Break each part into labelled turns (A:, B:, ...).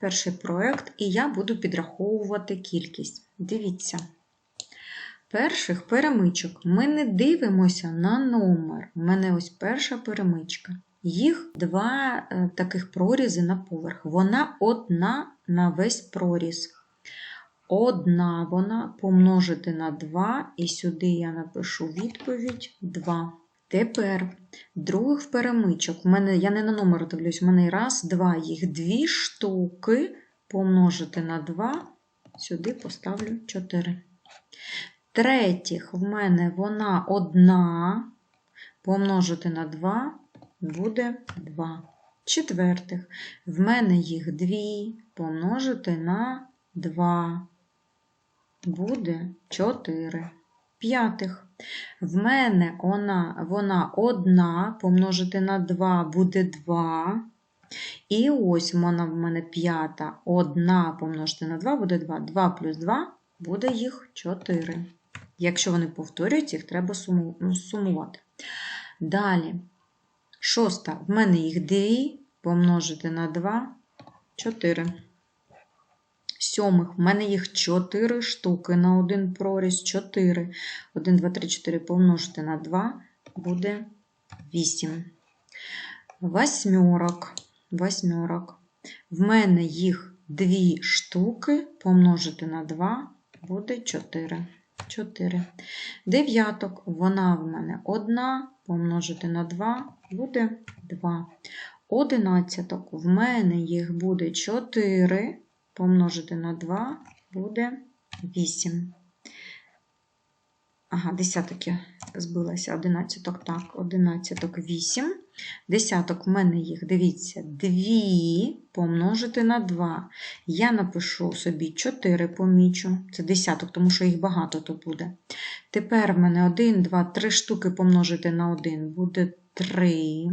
A: перший проєкт, і я буду підраховувати кількість. Дивіться. Перших перемичок ми не дивимося на номер. У мене ось перша перемичка. Їх два е, таких прорізи на поверх. Вона одна на весь проріз. Одна вона помножити на 2, і сюди я напишу відповідь 2. Тепер других перемичок. В мене, я не на номер дивлюсь, в мене раз, два, їх дві штуки помножити на 2, сюди поставлю 4. Третіх в мене вона одна, помножити на 2 буде 2. Четвертих в мене їх дві, помножити на 2 буде 4. П'ятих. В мене вона, вона одна, помножити на 2 буде 2. І ось вона в мене п'ята. Одна помножити на 2 буде 2. 2 плюс 2 буде їх 4. Якщо вони повторюють, їх треба ну, сумувати. Далі. Шоста. В мене їх 2 помножити на 2 4. Сьомих. В мене їх 4 штуки на один проріз 4. 1, 2, 3, 4 помножити на 2 буде 8. Восьмерок. Восьмерок. В мене їх 2 штуки помножити на 2 буде 4. 4. Дев'яток. Вона в мене одна помножити на 2 буде 2. Одинадцяток. В мене їх буде 4 помножити на 2 буде 8. Ага, десяток я збилася, одинадцяток, так, одинадцяток 8. Десяток в мене їх, дивіться, 2 помножити на 2. Я напишу собі 4 помічу. Це десяток, тому що їх багато то буде. Тепер в мене 1, 2, 3 штуки помножити на 1 буде 3.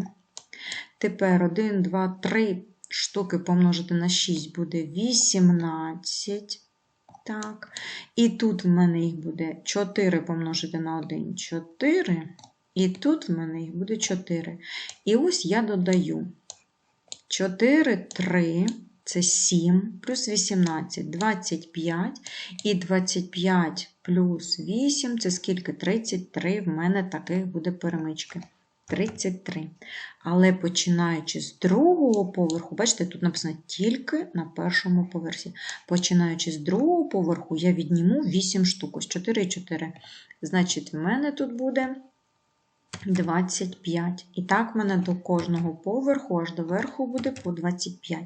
A: Тепер 1, 2, 3 штуки помножити на 6 буде 18. Так. І тут в мене їх буде 4 помножити на 1 4. І тут в мене їх буде 4. І ось я додаю 4, 3, це 7, плюс 18, 25. І 25 плюс 8 це скільки? 33. В мене таких буде перемички. 33. Але починаючи з другого поверху, бачите, тут написано тільки на першому поверсі. Починаючи з другого поверху, я відніму 8 штук, ось 4 і 4. Значить, в мене тут буде 25. І так в мене до кожного поверху, аж до верху буде по 25.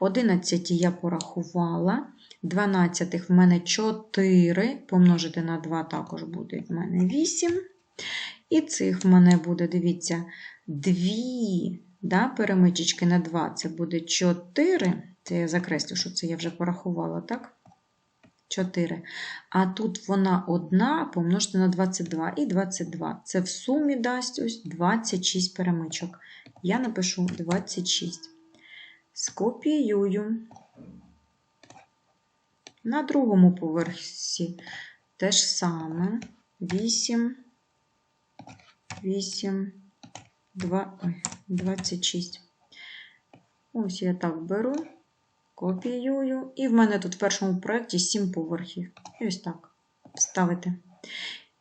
A: 11 я порахувала. 12 в мене 4, помножити на 2 також буде в мене 8. І цих в мене буде, дивіться, 2 да, перемичечки на 2, це буде 4. Це я закреслю, що це я вже порахувала, так? 4. А тут вона одна помножити на 22 і 22. Це в сумі дасть ось 26 перемичок. Я напишу 26. Скопіюю. На другому поверсі те ж саме. 8, 8, 2, ой, 26. Ось я так беру. Копіюю. І в мене тут в першому проєкті 7 поверхів. Ось так вставити.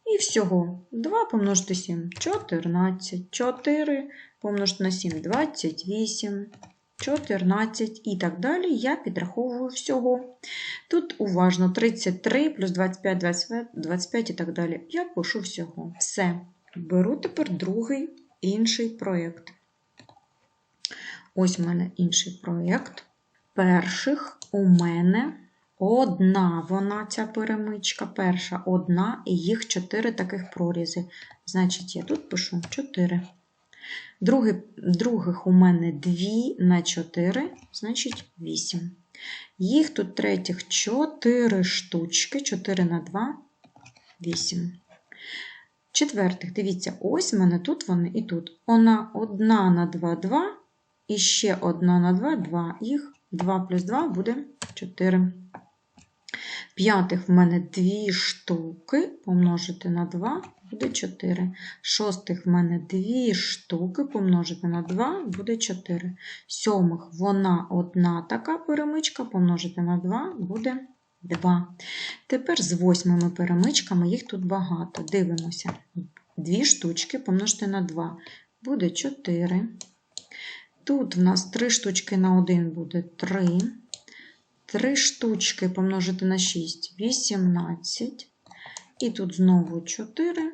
A: І всього 2 помножити 7 14. 4 помножити на 7 28. 14 і так далі. Я підраховую всього. Тут уважно 33 плюс 25, 25, 25 і так далі. Я пишу всього. Все. Беру тепер другий інший проєкт. Ось у мене інший проєкт перших у мене одна вона, ця перемичка, перша одна, і їх чотири таких прорізи. Значить, я тут пишу 4. Другий, других у мене 2 на 4, значить 8. Їх тут третіх 4 штучки, 4 на 2, 8. Четвертих, дивіться, ось в мене тут вони і тут. Вона 1 на 2, 2, і ще 1 на 2, 2. Їх 2 плюс 2 буде 4. П'ятих в мене 2 штуки помножити на 2 буде 4. Шостих в мене 2 штуки помножити на 2 буде 4. Сьомих вона одна така перемичка, помножити на 2 буде 2. Тепер з восьмими перемичками їх тут багато. Дивимося. 2 штучки помножити на 2 буде 4. Тут в нас 3 штучки на 1 буде 3. 3 штучки помножити на 6 18. І тут знову 4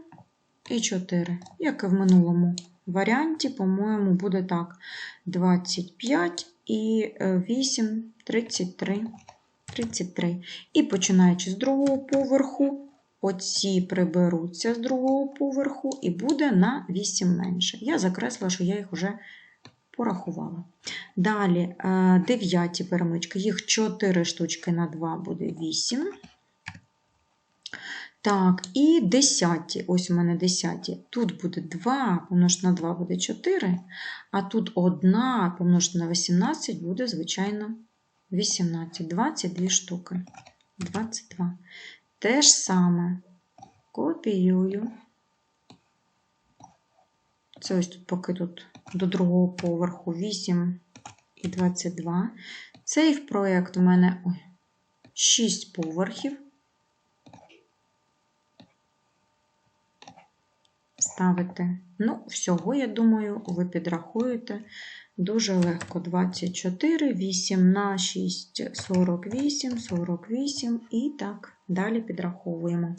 A: і 4. Як і в минулому варіанті, по-моєму, буде так: 25 і 8 33. 33. І починаючи з другого поверху, оці приберуться з другого поверху, і буде на 8 менше. Я закреслила, що я їх вже порахувала. Далі е, дев'яті перемички, їх 4 штучки на 2 буде 8. Так, і десяті, ось у мене десяті. Тут буде 2 помножити на 2 буде 4, а тут 1 помножити на 18 буде, звичайно, 18. 22 штуки. 22. Те ж саме копіюю. Це ось тут, поки тут до другого поверху 8 і 22. Цей проєкт у мене ой, 6 поверхів. Ставити. Ну, всього, я думаю, ви підрахуєте дуже легко. 24, 8 на 6, 48, 48 і так далі підраховуємо.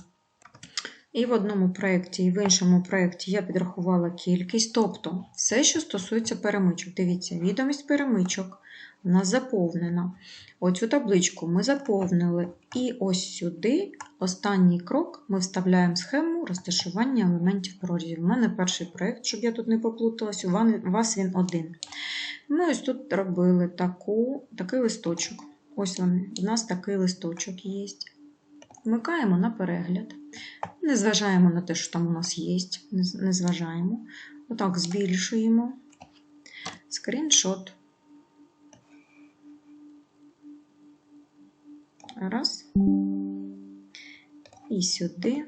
A: І в одному проєкті, і в іншому проєкті я підрахувала кількість, тобто все, що стосується перемичок. Дивіться, відомість перемичок у нас заповнена. Оцю табличку ми заповнили. І ось сюди, останній крок, ми вставляємо схему розташування елементів прорізів. У мене перший проєкт, щоб я тут не поплуталась, у вас він один. Ми ось тут робили таку, такий листочок. Ось він, у нас такий листочок є. Вмикаємо на перегляд. Не зважаємо на те, що там у нас є. Не зважаємо. Отак збільшуємо. Скріншот. Раз. І сюди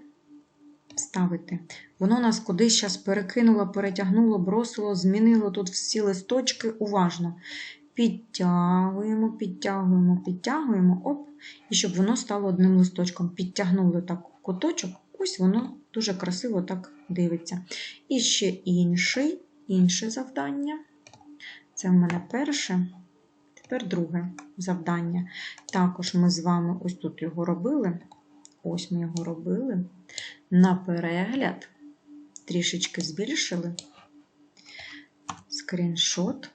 A: вставити. Воно нас кудись зараз перекинуло, перетягнуло, бросило, змінило тут всі листочки. Уважно. Підтягуємо, підтягуємо, підтягуємо, оп, і щоб воно стало одним листочком. Підтягнули так куточок, ось воно дуже красиво так дивиться. І ще інший, інше завдання. Це в мене перше. Тепер друге завдання. Також ми з вами ось тут його робили. Ось ми його робили. На перегляд, трішечки збільшили. Скріншот.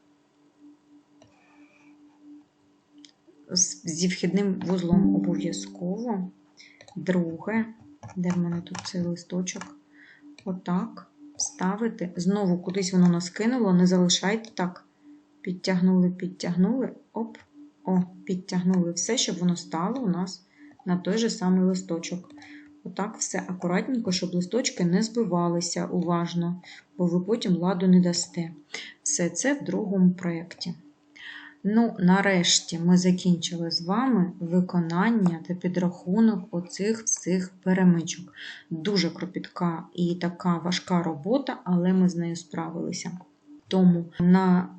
A: Зі вхідним вузлом обов'язково. Друге, де в мене тут цей листочок? Отак. Ставити. Знову кудись воно нас кинуло, не залишайте так. Підтягнули, підтягнули, оп, о, підтягнули все, щоб воно стало у нас на той же самий листочок. Отак все акуратненько, щоб листочки не збивалися уважно, бо ви потім ладу не дасте. Все це в другому проєкті. Ну, нарешті ми закінчили з вами виконання та підрахунок оцих всіх перемичок. Дуже кропітка і така важка робота, але ми з нею справилися. Тому на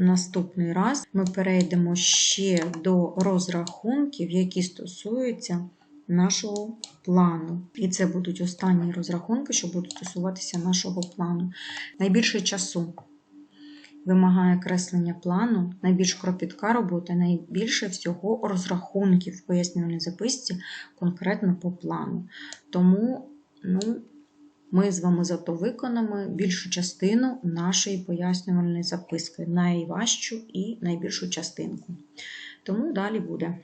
A: наступний раз ми перейдемо ще до розрахунків, які стосуються нашого плану. І це будуть останні розрахунки, що будуть стосуватися нашого плану. Найбільше часу вимагає креслення плану, найбільш кропітка робота, найбільше всього розрахунків в пояснювальній записці конкретно по плану. Тому, ну, ми з вами зато виконаємо більшу частину нашої пояснювальної записки, найважчу і найбільшу частинку. Тому далі буде.